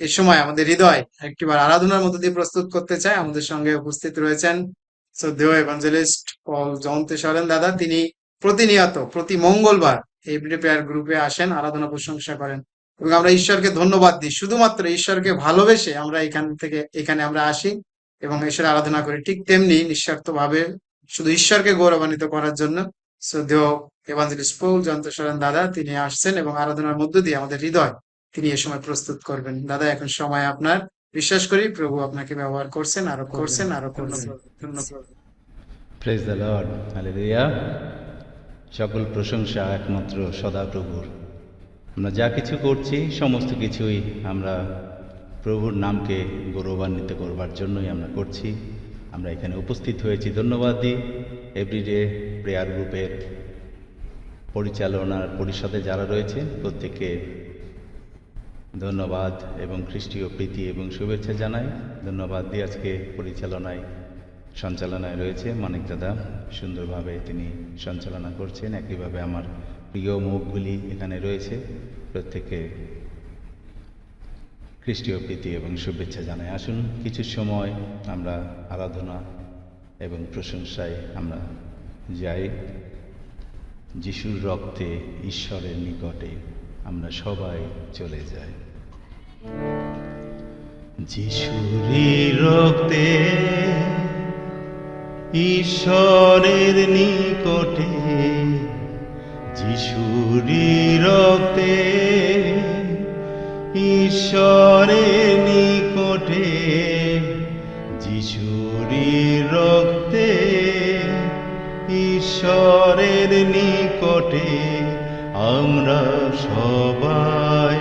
এ সময় আমাদের হৃদয় একটিবার আরাধনার মধ্য দিয়ে প্রস্তুত করতে চাই আমাদের সঙ্গে উপস্থিত রয়েছেন শ্রদ্ধেয় এভাঞ্জেলিস্ট পল জয়ন্ত সরেন দাদা। তিনি প্রতিনিয়ত, প্রতি মঙ্গলবার এভরি প্রেয়ার গ্রুপে আসেন, আরাধনা প্রশংসা করেন এবং আমরা ঈশ্বরকে ধন্যবাদ দিই। শুধুমাত্র ঈশ্বরকে ভালোবেসে আমরা এখান থেকে, এখানে আমরা আসি এবং ঈশ্বর আরাধনা করি। ঠিক তেমনি নিঃস্বার্থ ভাবে শুধু ঈশ্বরকে গৌরবান্বিত করার জন্য শ্রদ্ধেয় এভাঞ্জেলিস্ট পৌল জয়ন্ত সরেন দাদা, তিনি আসছেন এবং আরাধনার মধ্য দিয়ে আমাদের হৃদয় তিনি এ সময় প্রস্তুত করবেন। দাদা এখন সময় আপনার। বিশ্বাস করি প্রভু আপনাকে ব্যবহার করছেন আরও করছেন আরও করছেন ধন্যবাদ প্রেজ দ্য লর্ড হালেলুয়া সকল প্রশংসা একমাত্র সদাপ্রভুর। আমরা যা কিছু করছি সমস্ত কিছুই আমরা প্রভুর নামকে গৌরবান্বিত করবার জন্যই আমরা করছি। আমরা এখানে উপস্থিত হয়েছি। ধন্যবাদ দিই এভরিডে প্রেয়ার গ্রুপের পরিচালনার পরিষদে যারা রয়েছে প্রত্যেককে ধন্যবাদ এবং খ্রিস্টীয় প্রীতি এবং শুভেচ্ছা জানাই। ধন্যবাদ দিয়ে আজকে পরিচালনায়, সঞ্চালনায় রয়েছে মানিক দাদা। সুন্দরভাবে তিনি সঞ্চালনা করছেন। একইভাবে আমার প্রিয় মুখগুলি এখানে রয়েছে। প্রত্যেককে খ্রিস্টীয় প্রীতি এবং শুভেচ্ছা জানাই। আসুন, কিছু সময় আমরা আরাধনা এবং প্রশংসায় আমরা যাই। যিশুর রক্তে ঈশ্বরের নিকটে আমরা সবাই চলে যাই। যিশুরই রক্তে ঈশ্বরের নিকটে যিশুরই রক্তে ঈশ্বরের নিকটে যিশুরই রক্তে ঈশ্বরের নিকটে আমরা সবাই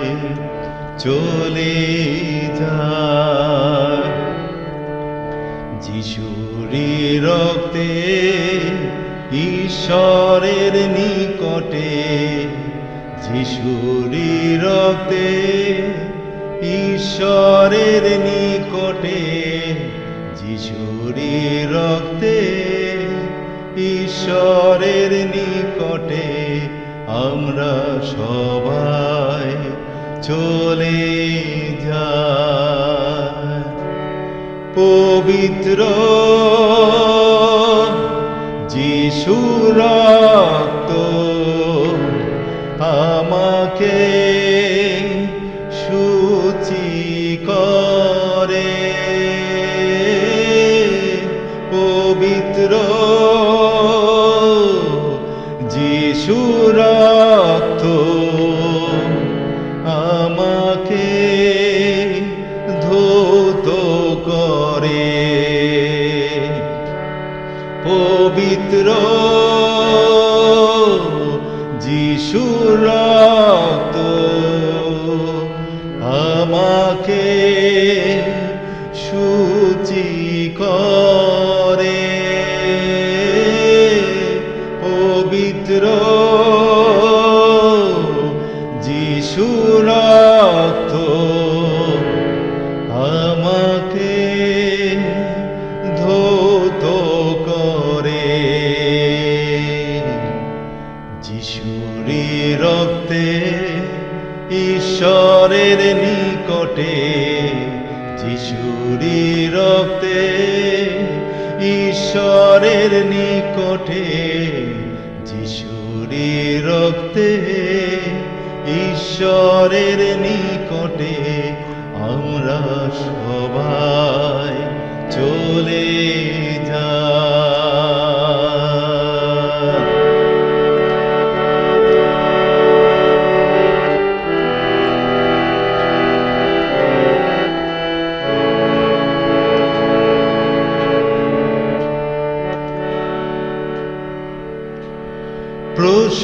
চলে যাই যিশুরি রক্তে ঈশ্বরের নিকটে, যিশুরি রক্তে ঈশ্বরের নিকটে, যিশুরি রক্তে ঈশ্বরের নিকটে আমরা সবাই চলে যা পবিত্র যিশুর রক্ত আমাকে পবিত্র। যিশু নিকটে যিশুরে রক্তে ঈশ্বরের নিকটে আমরা সবাই চলে যাই।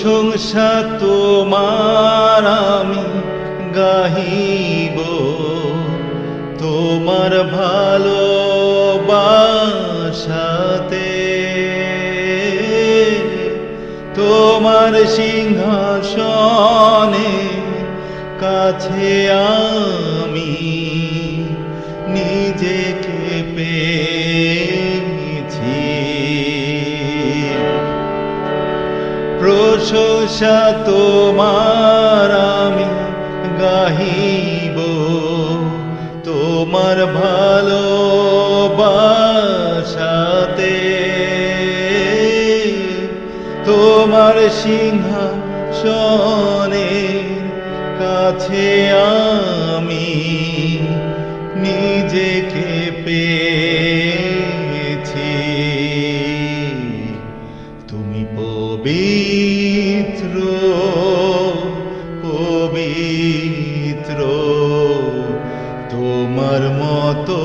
প্রশংসা তোমার আমি গাহিব। তোমার ভালো বাসাতে তোমার সিংহাসনে কাছে আমি প্রশংসা তোমার আমি গাহিব। তোমার ভালো বাসাতে তোমার সিংহাসনের কাছে আমি পবিত্র তোমার মতো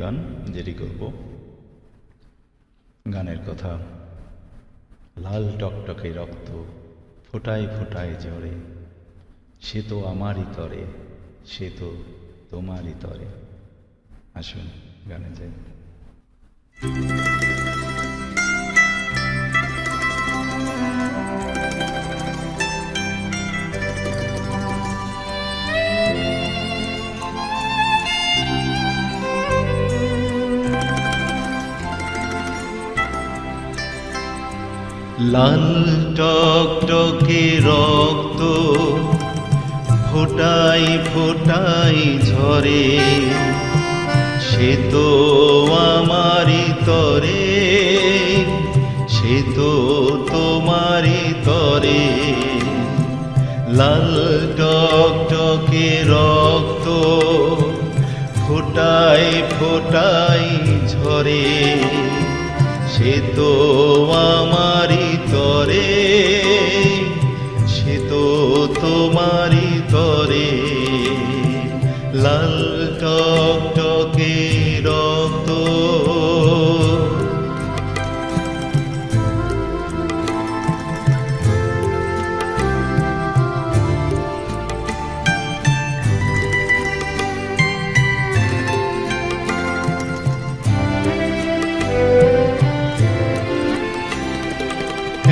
গান, যেটি করব। গানের কথা, লাল টকটকে রক্ত ফোটায় ফোটায় ঝরে, সে তো আমারই তরে, সে তো তোমারই তরে। আসুন, গানে যাই। লাল টকটকে রক্ত ফোটাই ফোটাই ঝরে, সে তো আমারই তরে, সে তো তোমারই তরে। লাল টকটকে রক্ত ফোটাই ফোটাই ঝরে, সে তো আমারই তরে সে তো তোমারই তরে লাল টকটকে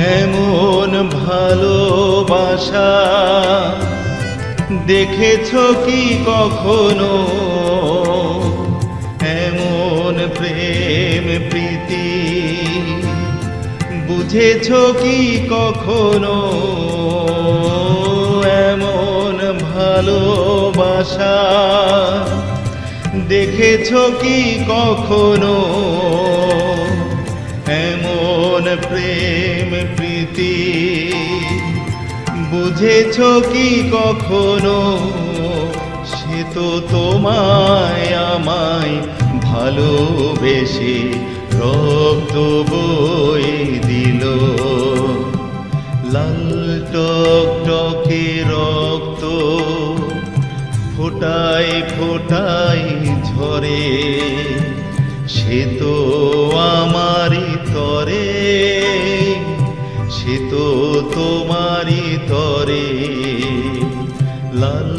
এমন ভালোবাসা। দেখেছ কি কখনো? এমন প্রেম, প্রীতি। বুঝেছ কি কখনো? এমন ভালোবাসা। দেখেছ কি কখনো? এমন প্রেম প্রীতি। বুঝেছ কি কখনো? সে তো তোমায় আমায় ভালোবেসে রক্ত বই দিল। লাল টকটকে রক্ত ফোটাই ফোটাই ঝরে। সে তো আমারই তরে সে তো তোমারই তরে। লাল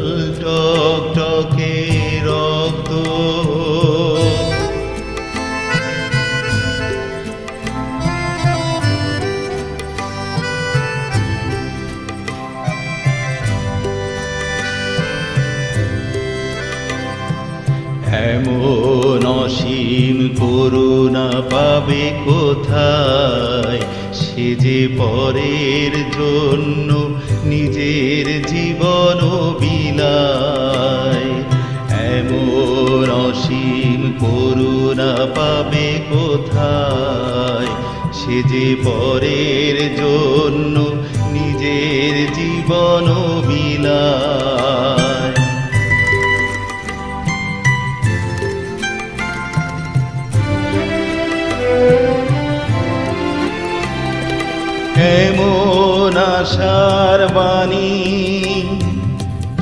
টক রক্ত যে পরের জন্য নিজের জীবন বিলায়, এমন অসীম করুণা পাবে কোথায়? সে যে পরের জন্য নিজের জীবন বিলায়। আশার বাণী।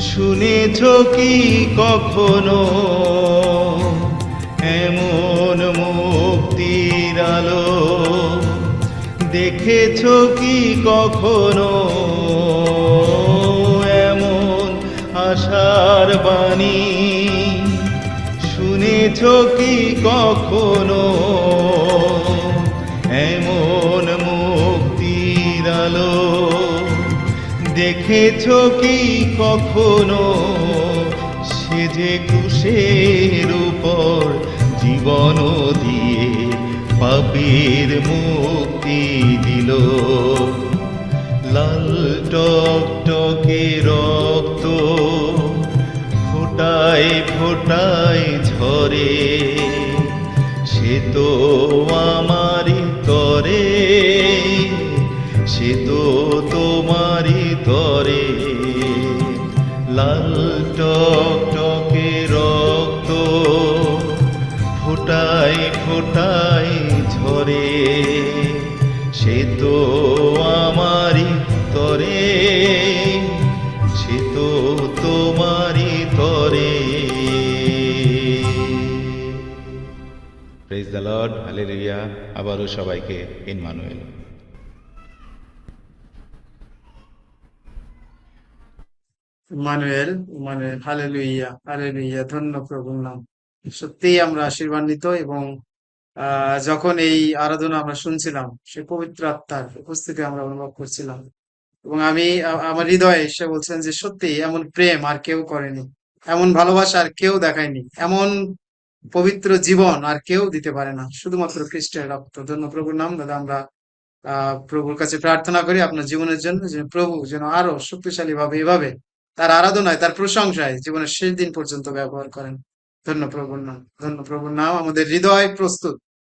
শুনেছ কি কখনো? এমন মুক্তির আলো। দেখেছ কি কখনো? এমন আশার বাণী। শুনেছ কি কখনো? দেখেছ কি কখনো? সে যে ক্রুশের উপর জীবন দিয়ে পাপের মুক্তি দিল। লাল টক টকে রক্ত ফোটায় ফোটায় ঝরে, সে তো আমারই তোমারই তরে লাল টক টকে রক্ত ফোটায় ফোটায় ঝরে। সে তো আমারই তরে, সে তো তোমারই তরে। প্রেজ দ্য লর্ড হালেলুয়া আবারও সবাইকে Emmanuel. Emmanuel Emmanuel hallelujah hallelujah ধন্য প্রভুর নাম। সত্যিই আমরা আশীর্বাদিত এবং যখন এই আরাধনা আমরা শুনছিলাম, সে পবিত্র আত্মার উপস্থিতি আমরা অনুভব করছিলাম। এবং আমি, আমার হৃদয়ে এসে বলছেন যে সত্যি এমন প্রেম আর কেউ করেনি, এমন ভালোবাসা আর কেউ দেখায়নি, এমন পবিত্র জীবন আর কেউ দিতে পারে না, শুধুমাত্র খ্রিস্টের রক্ত। ধন্য প্রভুর নাম, দাদা, আমরা প্রভুর কাছে প্রার্থনা করি আপনার জীবনের জন্য যে প্রভু যেন আরও শক্তিশালী ভাবে এভাবে তার আরাধনায়, তার প্রশংসায় জীবনের শেষ দিন পর্যন্ত ব্যবহার করেন। ধন্য প্রভুর নাম, ধন্য প্রভুর নাম। আমাদের হৃদয় প্রস্তুত।